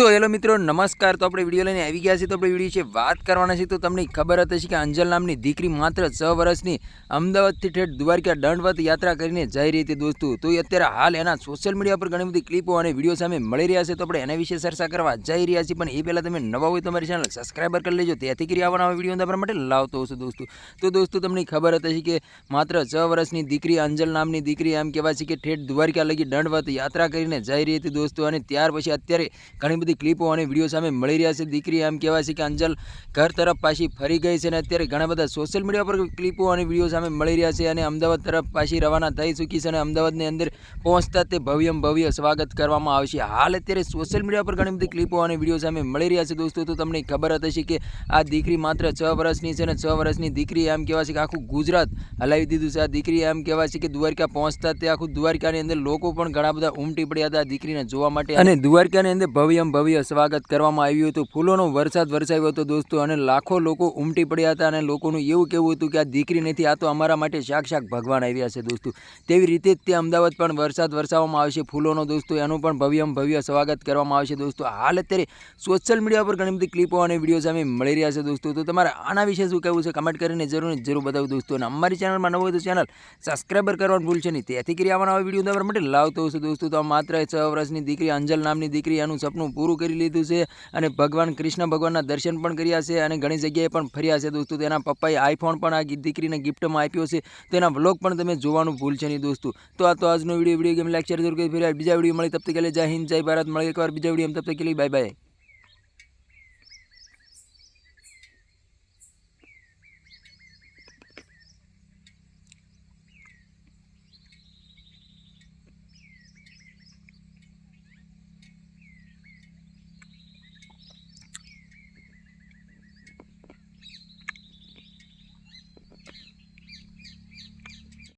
તો હેલો મિત્રો, નમસ્કાર. તો આપણે વીડિયો લઈને આવી ગયા છીએ. તો આપણે વીડિયો છે વાત કરવાના છે તો તમને ખબર હતી કે અંજલ નામની દીકરી માત્ર છ વર્ષની અમદાવાદથી ઠેઠ દ્વારકા દંડવત યાત્રા કરીને જઈ રહી હતી દોસ્તો. તો અત્યારે હાલ એના સોશિયલ મીડિયા પર ઘણી બધી ક્લિપો અને વીડિયો સામે મળી રહ્યા છે. તો આપણે એના વિશે ચર્ચા કરવા જઈ રહ્યા છીએ. પણ એ પહેલાં તમે નવા હોય તમારી મારી ચેનલ સબસ્ક્રાઈબર કરી લેજો. તેથી કરી આવવાના વીડિયો તમારા માટે લાવતો હશે દોસ્તો. તો દોસ્તો, તમને ખબર હતી કે માત્ર છ વર્ષની દીકરી અંજલ નામની દીકરી એમ કહેવાય છે કે ઠેઠ દ્વારકા લગી દંડવત યાત્રા કરીને જઈ રહી હતી દોસ્તો. અને ત્યાર પછી અત્યારે ઘણી બધી ક્લિપો અને વીડિયો સામે મળી રહ્યા છે. દીકરી એમ કહેવાય છે કે અંજલ ઘર તરફ પાછી ફરી ગઈ છે અને અત્યારે ઘણા બધા સોશિયલ મીડિયા પર ક્લિપો અને વીડિયો સામે મળી રહ્યા છે અને અમદાવાદ તરફ પાછી રવાના થઈ ચૂકી છે અને અમદાવાદની અંદર પહોંચતા તે ભવ્યમ ભવ્ય સ્વાગત કરવામાં આવશે. હાલ અત્યારે સોશિયલ મીડિયા પર ઘણી બધી ક્લિપો અને વીડિયો સામે મળી રહ્યા છે દોસ્તો. તો તમને ખબર હતી કે આ દીકરી માત્ર છ વર્ષની છે અને છ વર્ષની દીકરી એમ કહેવાય છે કે આખું ગુજરાત હલાવી દીધું છે. આ દીકરી એમ કહેવાય છે કે દ્વારકા પહોંચતા તે આખું દ્વારકાની અંદર લોકો પણ ઘણા બધા ઉમટી પડ્યા હતા આ દીકરીને જોવા માટે. અને દ્વારકાની અંદર ભવ્યમ ભવ્ય સ્વાગત કરવામાં આવ્યું હતું. ફૂલોનો વરસાદ વરસાવ્યો હતો દોસ્તો અને લાખો લોકો ઉમટી પડ્યા હતા અને લોકોનું એવું કહેવું હતું કે આ દીકરી નથી, આ તો અમારા માટે સાક્ષાત ભગવાન આવ્યા છે દોસ્તો. તેવી રીતે જ તે અમદાવાદ પણ વરસાદ વરસાવવામાં આવશે ફૂલોનો દોસ્તો, એનું પણ ભવ્યમ ભવ્ય સ્વાગત કરવામાં આવશે દોસ્તો. હાલ અત્યારે સોશિયલ મીડિયા પર ઘણી બધી ક્લિપો અને વીડિયો સામે મળી રહ્યા છે દોસ્તો. તો તમારે આના વિશે શું કહેવું છે કમેન્ટ કરીને જરૂર જરૂર બતાવું દોસ્તો. અને અમારી ચેનલમાં નવું હોય તો ચેનલ સબસ્ક્રાઈબર કરવાનું ભૂલશે નહીં. તેથી કરી આવવાના આવા વીડિયો તમારા માટે લાવતો હશે દોસ્તો. તો માત્ર છ વર્ષની દીકરી, અંજલ નામની દીકરી, એનું સપનું પૂરું કરી લીધું છે અને ભગવાન કૃષ્ણ ભગવાનના દર્શન પણ કર્યા છે અને ઘણી જગ્યાએ પણ ફર્યા છે દોસ્તો. તેના પપ્પાએ આઈફોન પણ આ દીકરીને ગિફ્ટમાં આપ્યો છે. તેના વ્લોગ પણ તમે જોવાનું ભૂલશે નહીં દોસ્તો. તો આ તો આજનો વીડિયો વીડિયો ગેમ લેક્ચર જરૂર કરી ફેર બીજા વીડિયો મળી તબ તક કે જય હિન્દ, જય ભારત. મળી એકવાર બીજા વીડિયો તબ તક કે બાય બાય